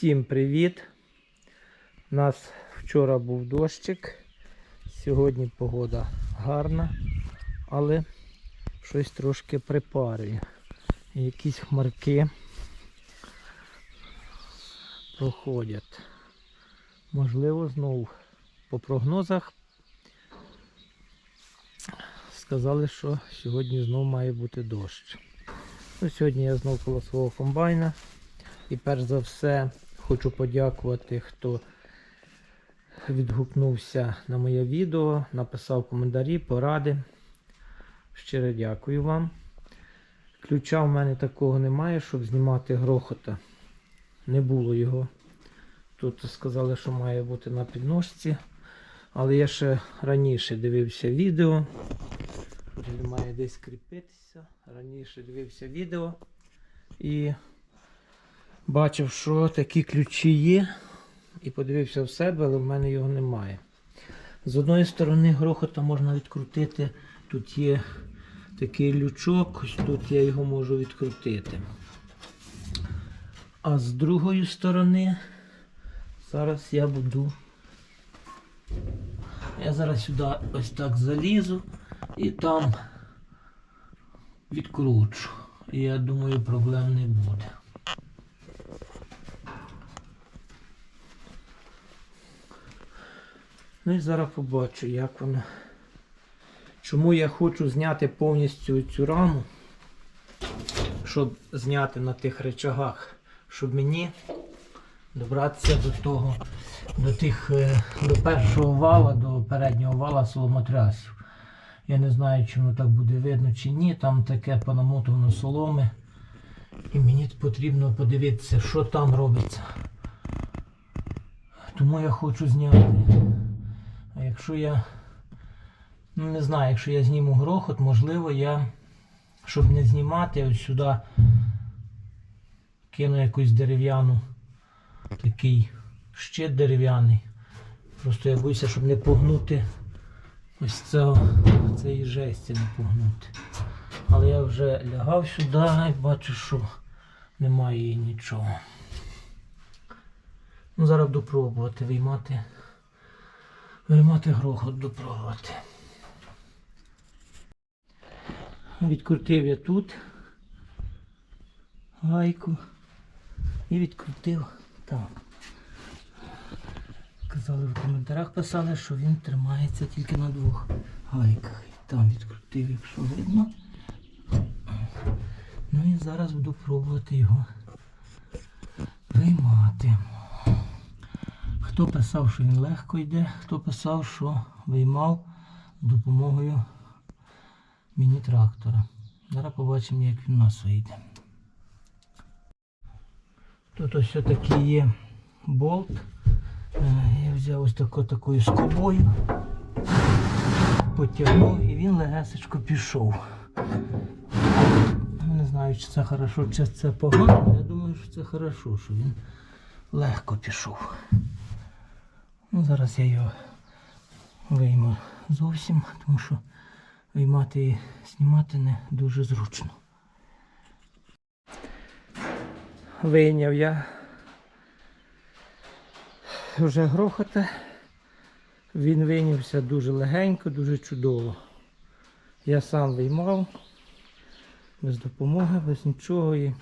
Всім привіт! У нас вчора був дощик, сьогодні погода гарна, але щось трошки припарює. Якісь хмарки проходять. Можливо, знову по прогнозах сказали, що сьогодні знову має бути дощ. Ну, сьогодні я знову коло свого комбайна. І перш за все хочу подякувати, хто відгукнувся на моє відео, написав коментарі, поради. Щиро дякую вам. Ключа в мене такого немає, щоб знімати грохота. Не було його. Тут сказали, що має бути на підножці. Але я ще раніше дивився відео. Він має десь кріпитися. Раніше дивився відео і бачив, що такі ключі є. І подивився в себе, але в мене його немає. З одної сторони грохота можна відкрутити. Тут є такий лючок, тут я його можу відкрутити. А з другої сторони, зараз я буду. Я зараз сюди ось так залізу і там відкручу. Я думаю, проблем не буде. Ну і зараз побачу, як воно. Чому я хочу зняти повністю цю раму, щоб зняти на тих речагах, щоб мені добратися до того, до тих, е, до першого вала, до переднього вала соломотрясів. Я не знаю, воно так буде видно чи ні. Там таке понамотано соломи. І мені потрібно подивитися, що там робиться. Тому я хочу зняти. Якщо я ну не знаю, якщо я зніму грохот, можливо, я, щоб не знімати, ось сюди кину якусь дерев'яну, такий щит дерев'яний. Просто я боюся, щоб не погнути ось це, цієї жесті не погнути. Але я вже лягав сюди і бачу, що немає її нічого. Ну, зараз буду пробувати виймати. Виймати грохот допробувати. Відкрутив я тут гайку і відкрутив там. Казали в коментарях писали, що він тримається тільки на двох гайках. Там відкрутив, якщо видно. Ну і зараз буду пробувати його виймати. Хто писав, що він легко йде, хто писав, що виймав допомогою міні-трактора. Зараз побачимо, як він у нас вийде. Тут ось такий є болт. Е, Я взяв ось тако, такою скобою, потягнув і він легесечко пішов. Не знаю, чи це хорошо, чи це погано, я думаю, що це хорошо, що він легко пішов. Ну, зараз я його вийму зовсім, тому що виймати і знімати не дуже зручно. Вийняв я вже грохота. Він вийнявся дуже легенько, дуже чудово. Я сам виймав без допомоги, без нічого і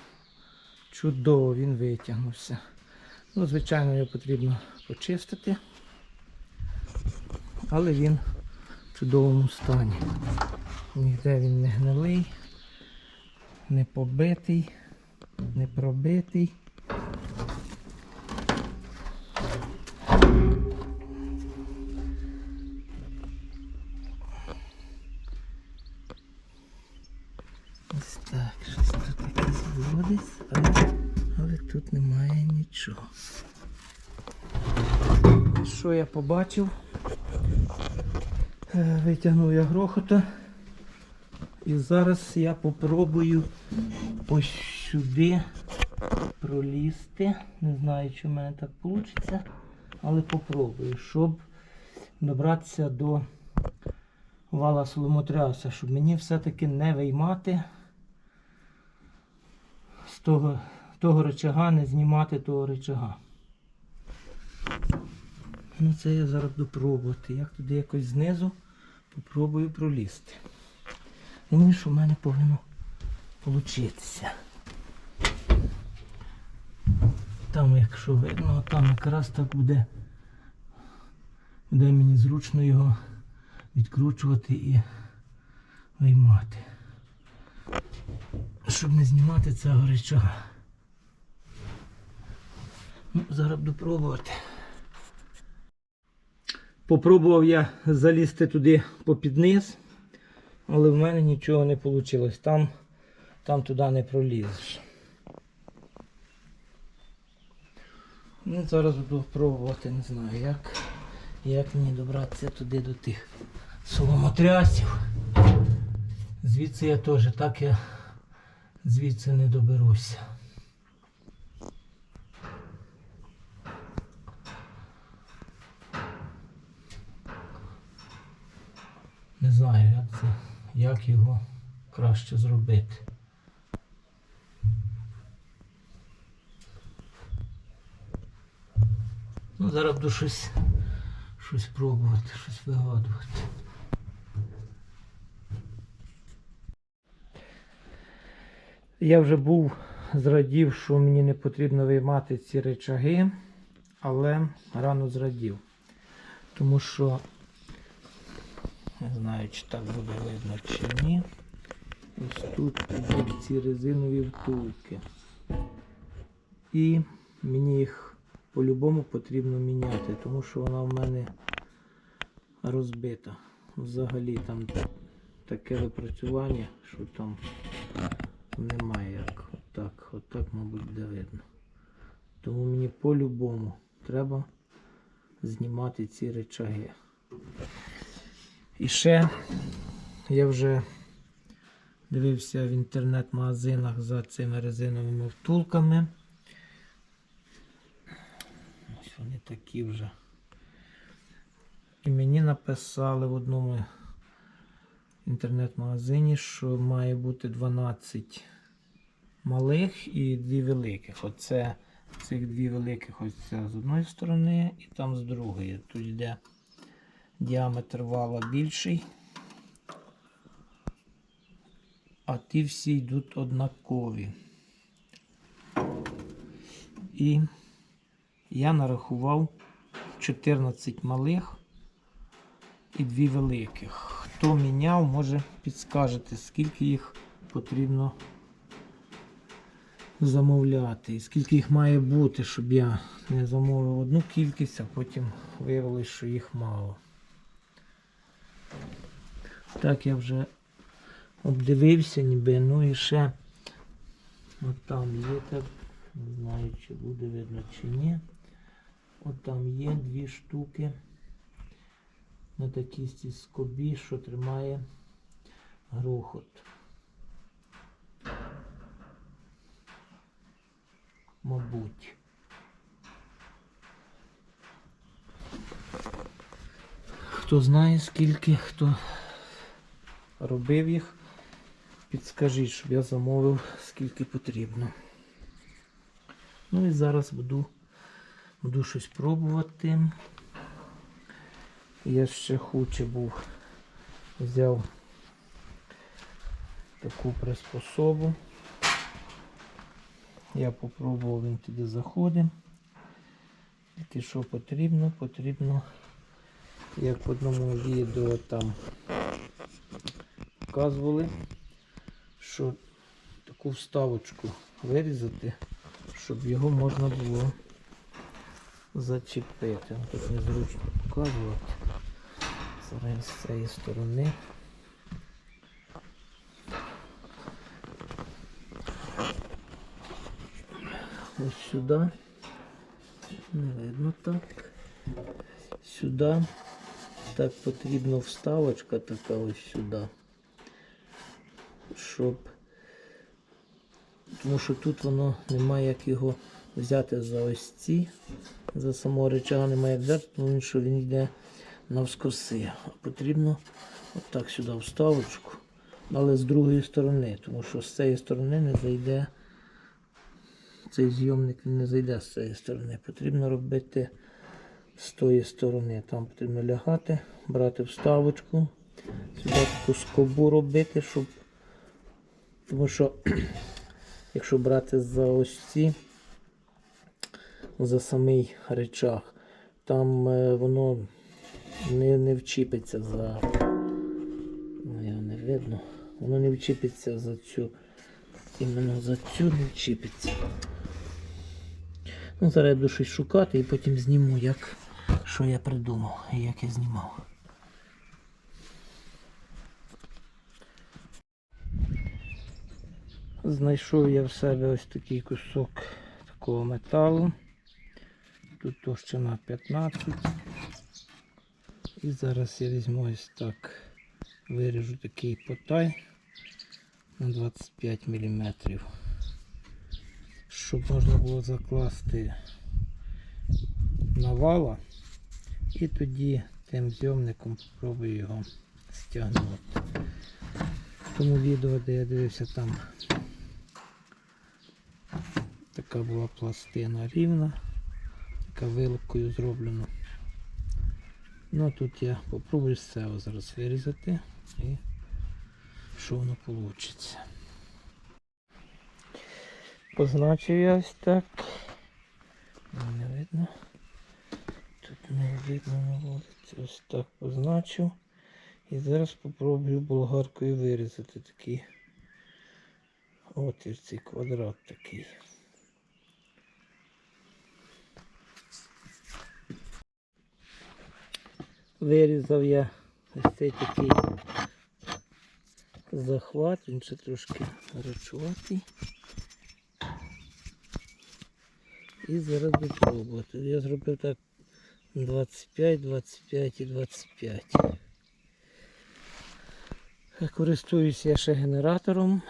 чудово він витягнувся. Ну, звичайно, його потрібно почистити, але він в чудовому стані. Ніде він не гнилий, не побитий, не пробитий. Ось так, щось тут таке зводиться, але, але тут немає нічого. Що я побачив? Е, Витягнув я грохота. І зараз я попробую ось сюди пролізти. Не знаю, чи в мене так вийде, але попробую, щоб добратися до вала соломотряса, щоб мені все-таки не виймати з того, того рычага, не знімати того рычага. Ну це я зараз буду пробувати. Як туди якось знизу попробую пролізти. Думаю, що в мене повинно получитися. Там, якщо видно, там якраз так буде. Буде мені зручно його відкручувати і виймати. Щоб не знімати цього речага. Ну, зараз буду пробувати. Попробував я залізти туди попід низ, але в мене нічого не вийшло. Там, там туди не пролізеш. Ну, зараз буду пробувати, не знаю, як, як мені добратися туди до тих соломотрясів. Звідси я теж так я звідси не доберуся. Не знаю, як це, як його краще зробити. Ну, зараз буду щось, щось пробувати, щось вигадувати. Я вже був зрадів, що мені не потрібно виймати ці речаги, але рано зрадів. Тому що не знаю, чи так буде видно чи ні. Ось тут ідуть ці резинові втулки. І мені їх по-любому потрібно міняти, тому що вона в мене розбита. Взагалі там таке випрацювання, що там немає як. Отак, отак, мабуть, буде видно. Тому мені по-любому треба знімати ці речаги. І ще я вже дивився в інтернет-магазинах за цими резиновими втулками. Ось вони такі вже. І мені написали в одному інтернет-магазині, що має бути 12 малих і дві великих. Оце цих дві великих ось з одної сторони і там з другої. Тут йде діаметр вала більший. А ті всі йдуть однакові. І я нарахував 14 малих і дві великих. Хто міняв, може підскажете, скільки їх потрібно замовляти. І скільки їх має бути, щоб я не замовив одну кількість, а потім виявилось, що їх мало. Так я вже обдивився ніби, ну і ще от там є так, не знаю, чи буде видно чи ні. От там є дві штуки на такій скобі, що тримає грохот. Мабуть. Хто знає скільки, хто робив їх, підскажіть, щоб я замовив скільки потрібно. Ну і зараз буду, буду щось пробувати. Я ще хуче був, взяв таку приспособу. Я попробував, він туди заходить. Тільки що потрібно, потрібно, як в одному відео там показували, що таку вставочку вирізати, щоб його можна було зачепити. Тут незручно показувати. Зараз з цієї сторони. Ось сюди. Не видно так. Сюди. Так потрібна вставочка така ось сюди. Щоб. Тому що тут воно немає як його взяти за ось ці. За самого речага немає як взяти, тому що він йде навскоси. А потрібно отак сюди вставочку, але з другої сторони, тому що з цієї сторони не зайде. Цей зйомник не зайде з цієї сторони. Потрібно робити з тої сторони. Там потрібно лягати, брати вставочку, сюди таку скобу робити, щоб. Тому що, якщо брати за ось ці, за самий речах, там е, воно не, не вчіпиться за. Ну, не видно. Воно не вчіпиться за цю. Іменно за цю не вчіпиться. Ну, зараз я буду щось шукати і потім зніму, як, що я придумав і як я знімав. Знайшов я в себе ось такий кусок такого металу. Тут товщина 15. І зараз я візьму ось так, виріжу такий потай на 25 мм. Щоб можна було закласти навала і тоді тим зйомником спробую його стягнути. Тому відео, де я дивився, там така була пластина рівна, така вилкою зроблена. Ну тут я попробую з цього зараз вирізати і що воно вийде. Позначив я ось так. Не видно. Не видно на. Ось так позначив. І зараз спробую болгаркою вирізати такий отвір, цей квадрат такий. Вирізав я ось цей такий захват, він ще трошки гарячуватий. І зараз буду пробувати. Я зробив так 25, 25 і 25. Користуюся я ще генератором,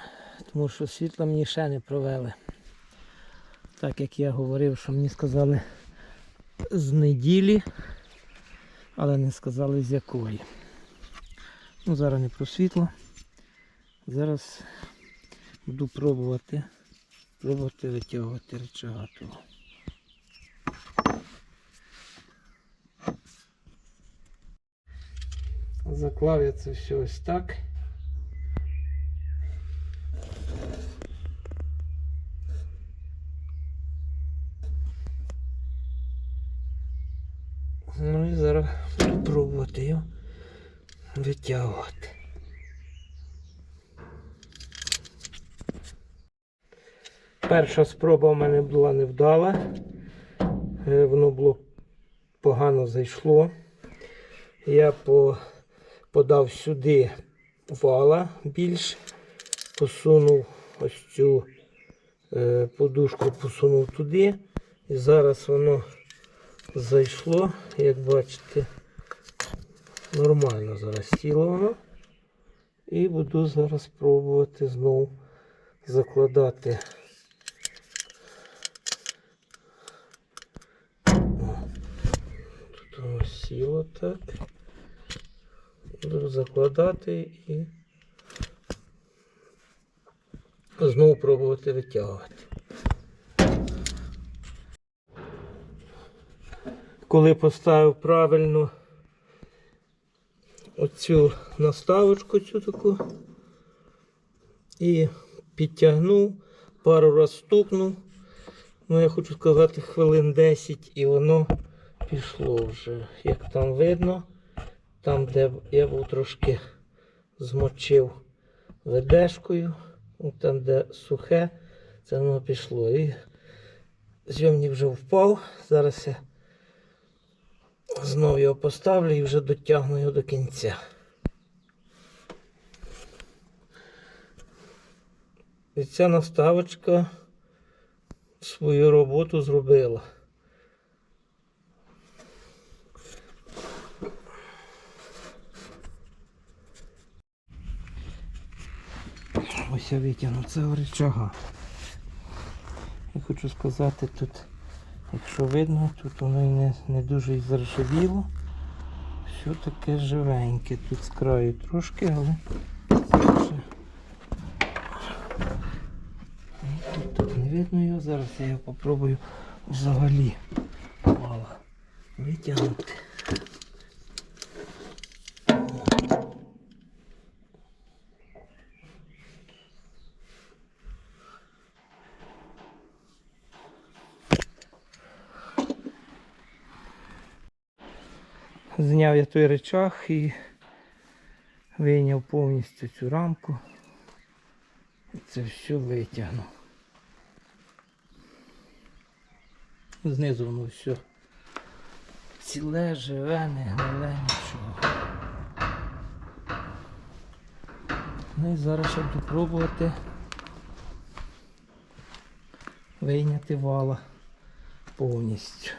тому що світла мені ще не провели. Так як я говорив, що мені сказали з неділі, але не сказали з якої. Ну, зараз не про світло. Зараз буду пробувати, пробувати витягувати речага того. Заклав все ось так. Ну і зараз буду пробувати його витягувати. Перша спроба в мене була невдала. Е, Воно було погано зайшло. Я по, подав сюди вала більш, посунув ось цю е, подушку, посунув туди. І зараз воно зайшло, як бачите, нормально зараз сіло воно. І буду зараз пробувати знову закладати. Тут воно сіло так. Буду закладати і знову пробувати витягувати. Коли поставив правильно оцю наставочку цю таку і підтягнув, пару раз стукнув. Ну, я хочу сказати, хвилин 10 і воно пішло вже. Як там видно, там, де я був трошки змочив ведешкою, там, де сухе, це воно пішло. І зйомник вже впав. Зараз я знову його поставлю і вже дотягну його до кінця. І ця наставочка свою роботу зробила. Я витягнув цього рычага. Я хочу сказати, тут, якщо видно, тут воно і не, не дуже і заржавіло. Все таке живеньке. Тут з краю трошки, але Тут, тут не видно його, зараз я його попробую взагалі витягнути. Зняв я той речах і вийняв повністю цю рамку. І Це все витягнув. Знизу воно все ціле, живе, не гниле, нічого. Ну і зараз ще буду вийняти вала повністю.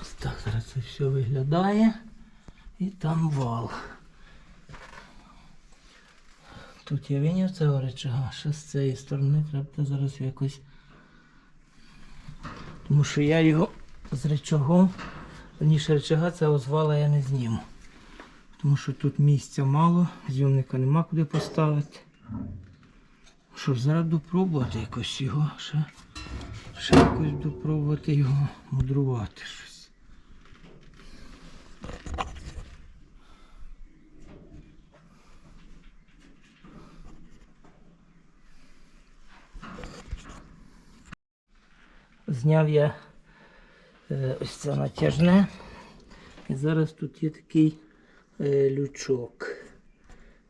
Ось так зараз це все виглядає. І там вал. Тут я виняв цього речага, ще з цієї сторони треба зараз якось. Тому що я його з речагом, верніше речага цього з вала я не зніму. Тому що тут місця мало, зйомника нема куди поставити. Що ж, зараз буду пробувати якось його ще. Ще якось буду пробувати його мудрувати щось. Зняв я е, ось це натяжне. І зараз тут є такий е, лючок.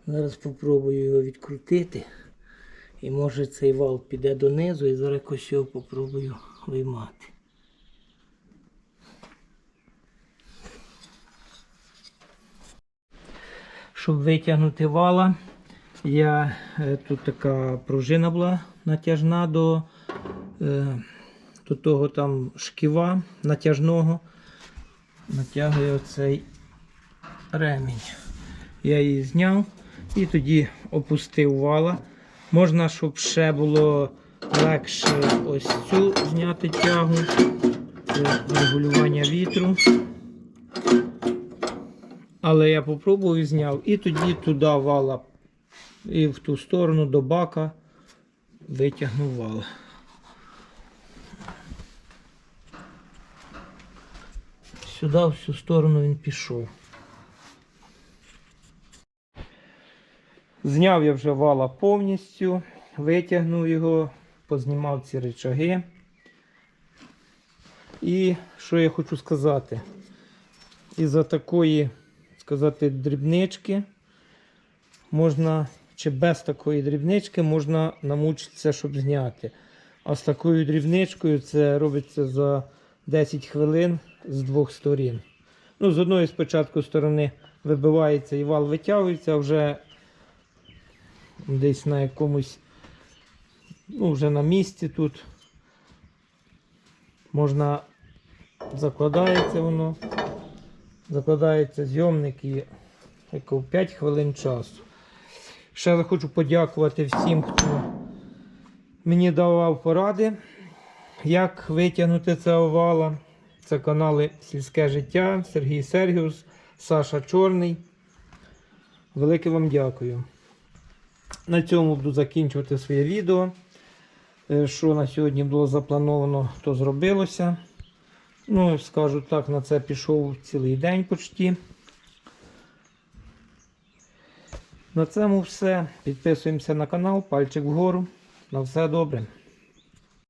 Зараз спробую його відкрутити. І може цей вал піде донизу і зараз якось його попробую виймати. Щоб витягнути вала, я е, тут така пружина була натяжна до, до того там шківа натяжного. Натягую оцей ремінь. Я її зняв і тоді опустив вала. Можна, щоб ще було легше ось цю зняти тягу. Це регулювання вітру. Але я попробував зняв. І тоді туди вала і в ту сторону до бака витягнув вал. Сюди, в цю сторону він пішов. Зняв я вже вала повністю, витягнув його, познімав ці речаги. І що я хочу сказати? Із-за такої, сказати, дрібнички можна, чи без такої дрібнички можна намучитися, щоб зняти. А з такою дрібничкою це робиться за 10 хвилин з двох сторін. Ну, з одної спочатку сторони вибивається і вал витягується, а вже десь на якомусь, ну, вже на місці тут. Можна закладається воно, закладається зйомник і як 5 хвилин часу. Ще хочу подякувати всім, хто мені давав поради, як витягнути це овала. Це канали Сільське життя, Сергій Сергіус, Саша Чорний. Велике вам дякую. На цьому буду закінчувати своє відео. Е, Що на сьогодні було заплановано, то зробилося. Ну, скажу так, на це пішов цілий день почти. На цьому все. Підписуємося на канал, пальчик вгору. На все добре.